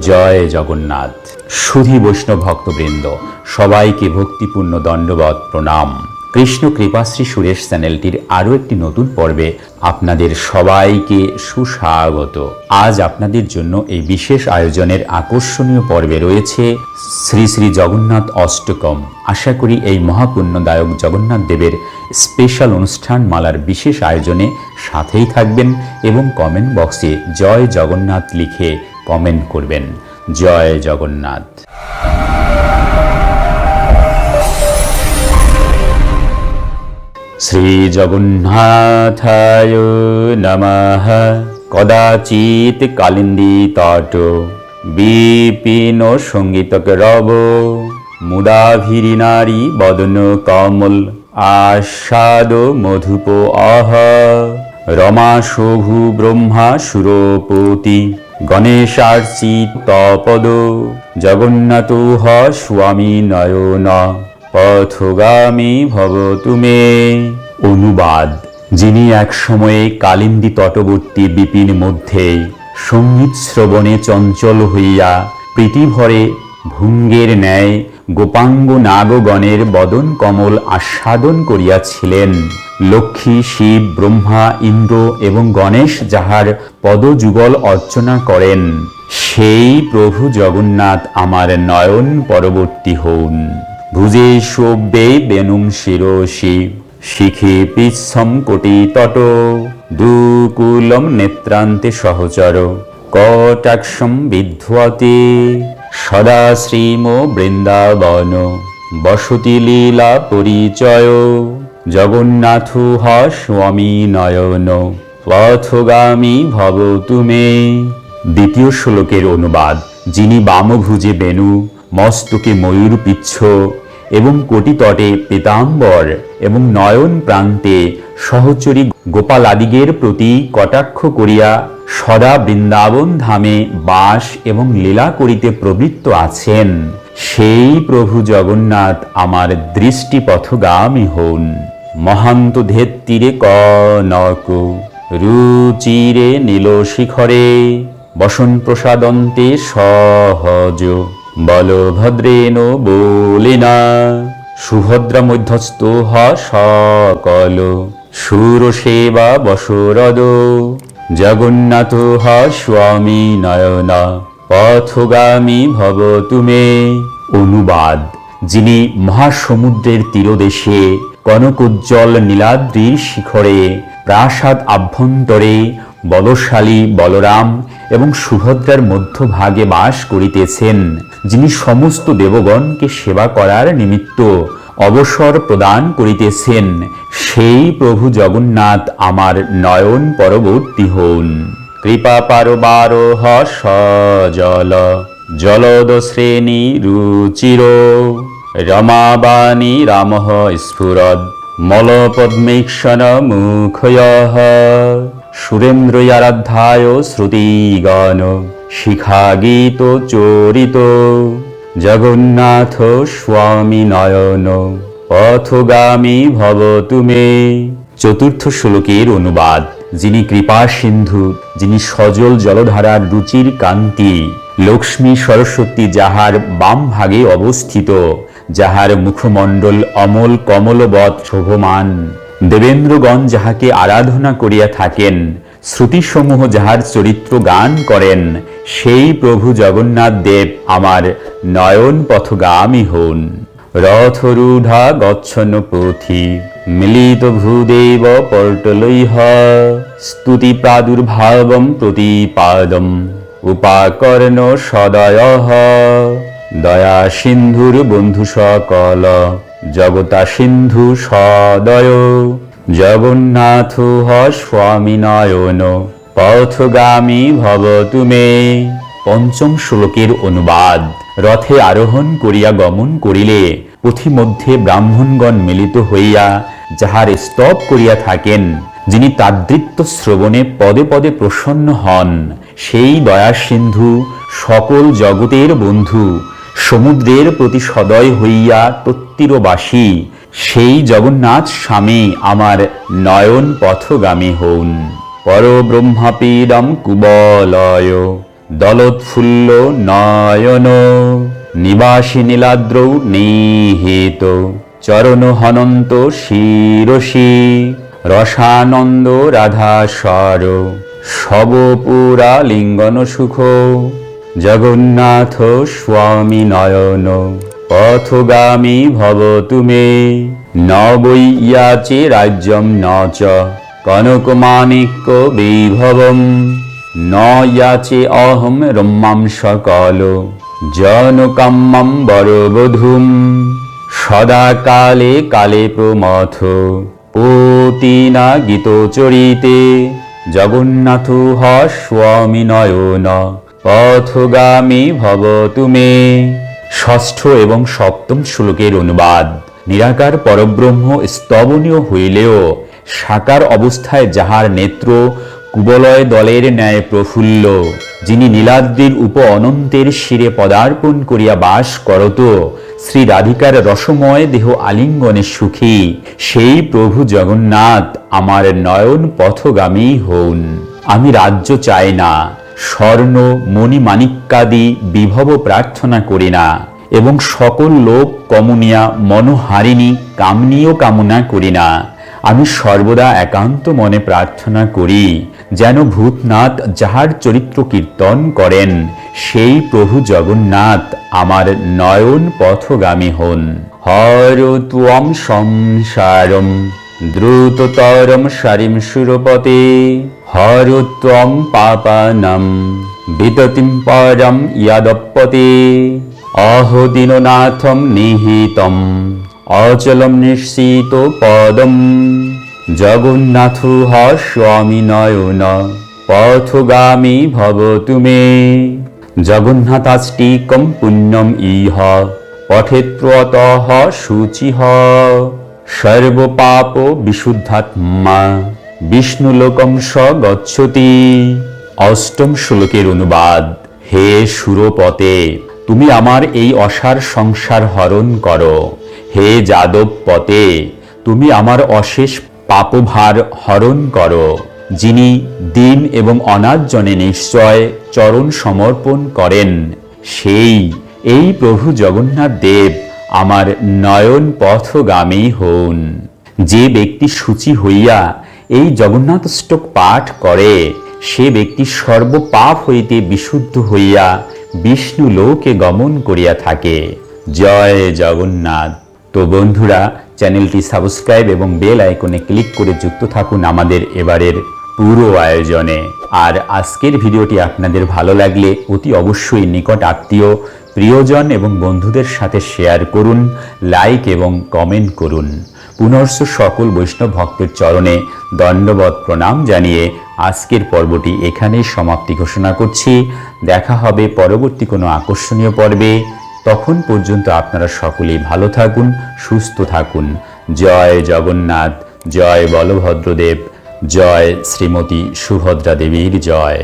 জয় জগন্নাথ। সুধী বৈষ্ণব ভক্তবৃন্দ, সবাইকে ভক্তিপূর্ণ দণ্ডবত প্রণাম। কৃষ্ণ কৃপাশ্রী সুরেশ চ্যানেলটির আরও একটি নতুন পর্বে আপনাদের সবাইকে সুস্বাগত। আজ আপনাদের জন্য এই বিশেষ আয়োজনের আকর্ষণীয় পর্বে রয়েছে শ্রী শ্রী জগন্নাথ অষ্টকম। আশা করি এই মহাপুণ্যদায়ক জগন্নাথ দেবের স্পেশাল অনুষ্ঠান মালার বিশেষ আয়োজনে সাথেই থাকবেন এবং কমেন্ট বক্সে জয় জগন্নাথ লিখে কমেন্ট করবেন। জয় জগন্নাথ। শ্রীজগন্নাথায় নমঃ। কদাচিৎ কালিন্দী তট। বিপিন সঙ্গীতক রব। মুদাভিরি নারী বদন কমল। আস্বাদ মধুপ অহ রমা শোভু ব্রহ্মা সুরপতি। গণেশার্চিত তপদ, জগন্নাথ হ স্বামী নয়ন, পথগামী ভব তুমে অনুবাদ, যিনি এক সময়ে কালিন্দী তটবর্তী বিপিন মধ্যে সংগীত শ্রবণে চঞ্চল হইয়া প্রীতিভরে ভুঙ্গের ন্যায় গোপাঙ্গ নাগগণের বদন কমল আস্বাদন করিয়াছিলেন। লক্ষ্মী, শিব, ব্রহ্মা, ইন্দ্র এবং গণেশ যাহার পদযুগল অর্চনা করেন, সেই প্রভু জগন্নাথ আমার নয়ন পরবর্তী হউন ভুজে শোভে বেনুম শিরোশি শিখে পিচ্ছম কোটি তট। দুকুলম নেত্রান্তে সহচর, কটাক্ষম বিধ্বতে সদা শ্রীম বৃন্দাবন, বসতি লীলা পরিচয়। জগন্নাথ স্বামী নয়ন পথগামী ভব তুমে। দ্বিতীয় শ্লোকের অনুবাদ, যিনি বামভুজে বেনু মস্তকে ময়ূর পিচ্ছ, এবং কোটি তটে পেতাম্বর এবং নয়ন প্রান্তে সহচরী গোপালাদিগের প্রতি কটাক্ষ করিয়া সদা বৃন্দাবন ধামে বাস এবং লীলা করিতে প্রবৃত্ত আছেন। সেই প্রভু জগন্নাথ আমার দৃষ্টিপথগামী হন। মহান্ত ধের তীরে কনক রুচিরে নীল শিখরে বসন প্রসাদন্তে সহজ, বলভদ্রেণ বলিনা, সুভদ্রা মধ্যস্থ হ সকল সুর সেবা বসরদ, জগন্নাথ হ স্বামী নয়না, পথগামী ভব তুমে। অনুবাদ, যিনি মহাসমুদ্রের তীরদেশে কনকোজ্জ্বল নীলাদ্রির শিখরে, প্রাসাদ আভ্যন্তরে বলশালী বলরাম এবং সুভদ্রার মধ্যভাগে বাস করিতেছেন, যিনি সমস্ত দেবগণকে সেবা করার নিমিত্ত অবসর প্রদান করিতেছেন। সেই প্রভু জগন্নাথ আমার নয়ন পরবর্তী হন কৃপা পারবার হ সজল, জলদ শ্রেণি রুচির রমাবাণী রাম স্ফুরদ মলপদ্মেক্ষণ মুখয় সুরেন্দ্রয়ারাধ্যায় শ্রুতিগণ শিখা গীত চরিত জগন্নাথ স্বামী নয়ন পথগামী ভব তুমে চতুর্থ শ্লোকের অনুবাদ, যিনি কৃপা সিন্ধু, যিনি সজল জলধারার রুচির কান্তি, লক্ষ্মী সরস্বতী যাহার বাম ভাগে অবস্থিত। যাহার মুখমণ্ডল অমল কমলবৎ শোভমান। দেবেন্দ্রগণ যাহাকে আরাধনা করিয়া থাকেন, শ্রুতিসমূহ যাহার চরিত্র গান করেন, সেই প্রভু জগন্নাথ দেব আমার নয়ন পথগামী হন। রথরূঢ়া গচ্ছন পথি, মিলিত ভূদেব পর্টলৈহ স্তুতি প্রাদুর্ভাবম প্রতিপাদম, উপাকর্ণ সদয় দয়া সিন্ধুর বন্ধু সকল, জগতা সিন্ধু সদয়। জগন্নাথ হ স্বামী নয়ন, পথগামী ভব তুমে। পঞ্চম শ্লোকের অনুবাদ, রথে আরোহণ করিয়া গমন করিলে পথিমধ্যে ব্রাহ্মণগণ মিলিত হইয়া যাহার স্তব করিয়া থাকেন, যিনি তাদৃত্য শ্রবণে পদে পদে প্রসন্ন হন, সেই দয়া সিন্ধু সকল জগতের বন্ধু। সমুদ্রের প্রতি সদয় হইয়া তত্তিরবাসী, সেই জগন্নাথ স্বামী আমার নয়ন পথগামী হউন। পরব্রহ্মাপীডম কুবলয়, দলোৎফুল্ল নয়ন, নিবাসী নীলাদ্রৌ নিহিত, চরণ হনন্ত শিরসি, রসানন্দ রাধাস্বর সবপুরা লিঙ্গন সুখ। জগন্নাথ স্বামী নয়ন, পথগামী ভব তুমে। ন বৈ ইয়াচে রাজ্যম ন চ কনকমাণিক্য বিভবম। ন ইয়াচে অহম রম্যাম সকল, জনকাম্যম বরবধূম। সদা কালে কালে প্রমথ পতিনা গীত চরিতে। জগন্নাথ হ স্বামী নয়ন পথগামী ভব তুমে। ষষ্ঠ এবং সপ্তম শ্লোকের অনুবাদ। নিরাকার পরব্রহ্ম স্তবনীয় হইলেও সাকার অবস্থায় যাহার নেত্র কুবলয় দলের ন্যায় প্রফুল্ল, যিনি নীলাদ্রির উপ অনন্তের শিরে পদার্পণ করিয়া বাস করত, শ্রী রাধিকার রসময় দেহ আলিঙ্গনে সুখী, সেই প্রভু জগন্নাথ আমার নয়ন পথগামী হউন। আমি রাজ্য চাই না স্বর্ণ মণিমাণিক্যাদি বিভব প্রার্থনা করি না এবং সকল লোক, কমনিয়া, মনোহারিণী, কামনীয় কামনা করি না। আমি সর্বদা একান্ত মনে প্রার্থনা করি, যেন ভূতনাথ যাহার চরিত্র কীর্তন করেন, সেই প্রভু জগন্নাথ আমার নয়ন পথগামী হন। হর ত্বম সংসারম, দ্রুততরম সারিম সুরপতে। হর ত্বম পাপানম বিততিম পরম ইয়াদপতে অহো দীননাথম নিহিতম, অচলম নিশ্চিত পদম। জগন্নাথ হ স্বামী নয়ন, পথগামী ভব তুমে জগন্নাথাষ্টিকম পুণ্যম ইহ, পঠেত্রত শুচিহ সর্বপাপ বিশুদ্ধাত্মা। বিষ্ণুলোকম স গচ্ছতি। অষ্টম শ্লোকের অনুবাদ, হে সুরপতে, তুমি আমার এই অসার সংসার হরণ করো। হে যাদব পতে তুমি আমার অশেষ পাপভার হরণ করো। যিনি দিন এবং অনাথ জনে নিশ্চয় চরণ সমর্পণ করেন, সেই, এই প্রভু জগন্নাথ দেব আমার নয়ন পথগামী হন। যে ব্যক্তি সূচি হইয়া এই জগন্নাথষ্টক পাঠ করে, সে ব্যক্তি সর্বপাপ হইতে বিশুদ্ধ হইয়া বিষ্ণু লোকে গমন করিয়া থাকে। জয় জগন্নাথ। তো বন্ধুরা, চ্যানেলটি সাবস্ক্রাইব এবং বেল আইকনে ক্লিক করে যুক্ত থাকুন আমাদের এবারের পুরো আয়োজনে। আর আজকের ভিডিওটি আপনাদের ভালো লাগলে অতি অবশ্যই নিকট আত্মীয়, প্রিয়জন এবং বন্ধুদের সাথে শেয়ার করুন, লাইক এবং কমেন্ট করুন। পুনর্স সকল বৈষ্ণব ভক্তের চরণে দণ্ডবত প্রণাম জানিয়ে আজকের পর্বটি এখানেই সমাপ্তি ঘোষণা করছি। দেখা হবে পরবর্তী কোনো আকর্ষণীয় পর্বে। তখন পর্যন্ত আপনারা সকলেই ভালো থাকুন, সুস্থ থাকুন। জয় জগন্নাথ, জয় বলভদ্রদেব, জয় শ্রীমতী সুভদ্রা দেবীর জয়।